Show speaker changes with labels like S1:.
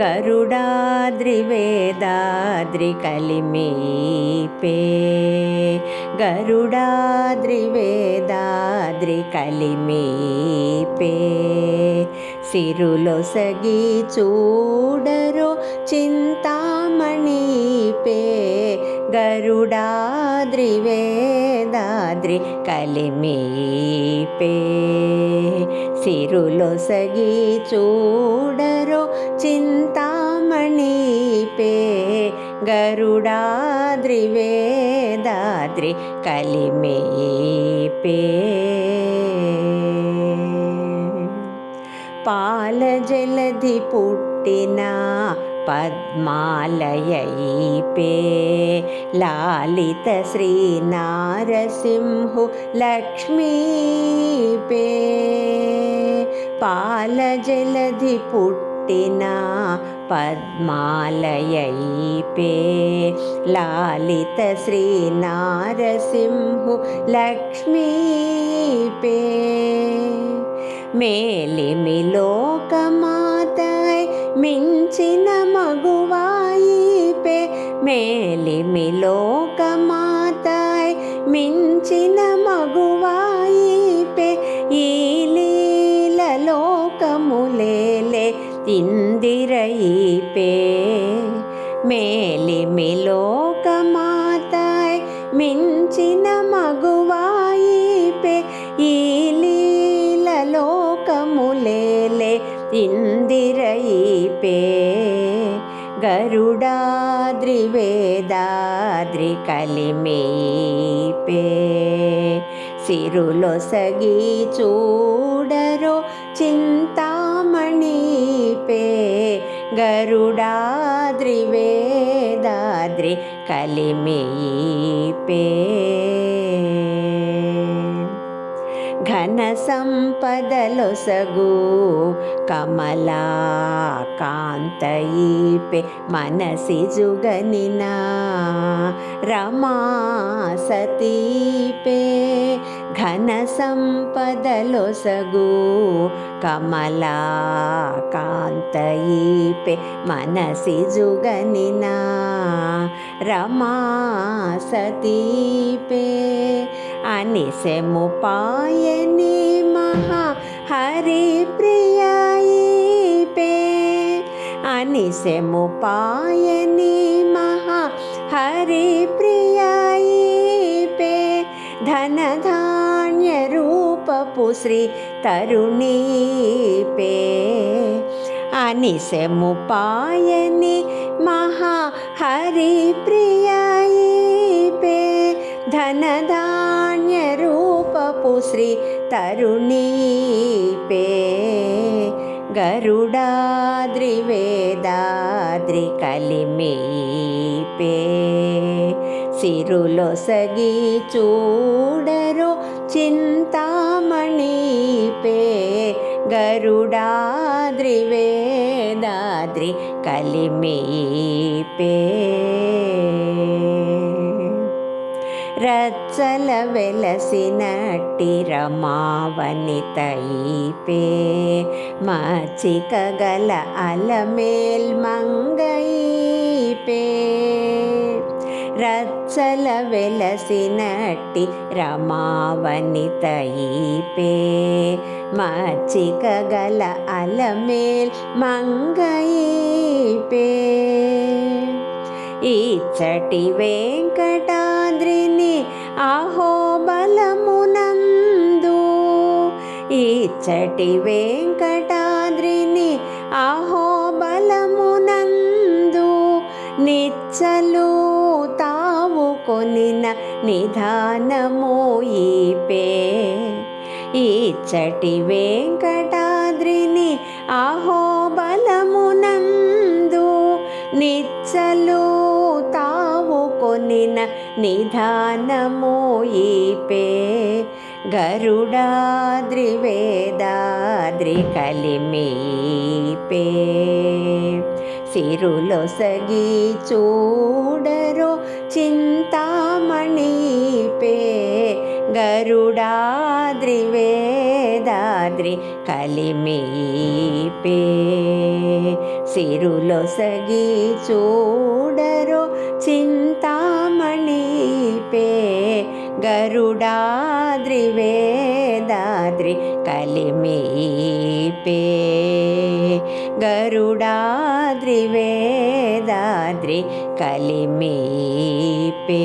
S1: గరుడాద్రివేదాద్రి కలిమీపే గరుడాద్రివేదాద్రి కలిమీపే సిరులొసగి చూడరో చింతామణిపే. గరుడాద్రివేదాద్రి కలిమీపే సిరులొసగి చూడరో చింత गरुडाद्रिवेदाद्रि कलिमेपे पालजलधि पुट्टिना गरुडाद्रिवेदाद्रिकलिमयीपे लालितश्रीनारसिंहु लक्ष्मीपे। पालजलधि पुट्टिना లక్ష్మీపే పాల పద్మాలయైపే లాలిత శ్రీ నారసింహు లక్ష్మీపే మేలిమిలోకమాతై మించిన మగువాయిపే మేలిమిలోకమాతై మించిన మగువాయిపే ఈ లీలలోకములేలే ఇందిరయిపే మేలిమిలోకమాతై మించిన మగువాయిపే. ఈ లీలలోకములేలే ఇందిరయిపే. గరుడాద్రివేదాద్రి కలిమేపే. సిరులొసగి చూడరో చింతామణిపే. గరుడాద్రి గరుడాద్రివేదాద్రి కలిమేపే ఘన సంపదలొసగు కమలా కాంతయిపే మనసి జుగనినా రమా సతీపే घनसम्पदलो कमलाकान्तयीपे मनसि जुगनिना। रमा सतीपे पे अनिसेमुपायनि महा हरि प्रिया पे महा हरि प्रिया धन శ్రీ తరుణీపే. అనిసెము పాయని మహా హరి ప్రియపే ధనధాన్య రూపపు శ్రీ తరుణీపే. గరుడాద్రివేదాద్రి కలిమీపే. సిరులొసగి చూడరు చింతా पे गरुडाद्रिवेदाद्रि कलिमीपे। कलिमि पे रचलसटिरमावनि तै రచ్చల వెలసినట్టి రమావనితయిపే మచ్చిక గల అలమేల్ మంగయిపే. ఇచ్చటి వెంకటాద్రిని అహోబలమునందు ఇచ్చటి వెంకట నిధానమోయిపే. నిధానము ఇచ్చటి వెంకటాద్రిని అహోబలమునందు నిచ్చలు తావు కొనిన నిధానమోయిపే. గరుడాద్రి వేదాద్రి కలిమీపే. సిరులొసగి చూడరో చింతామణిపే గరుడాద్రి వేదాద్రి కలిమీపే సిరులొసగి చూడరో చింతామణి పే గరుడాద్రి వేదాద్రి కలిమీపే గరుడాద్రి వేదాద్రి కలిమీ పే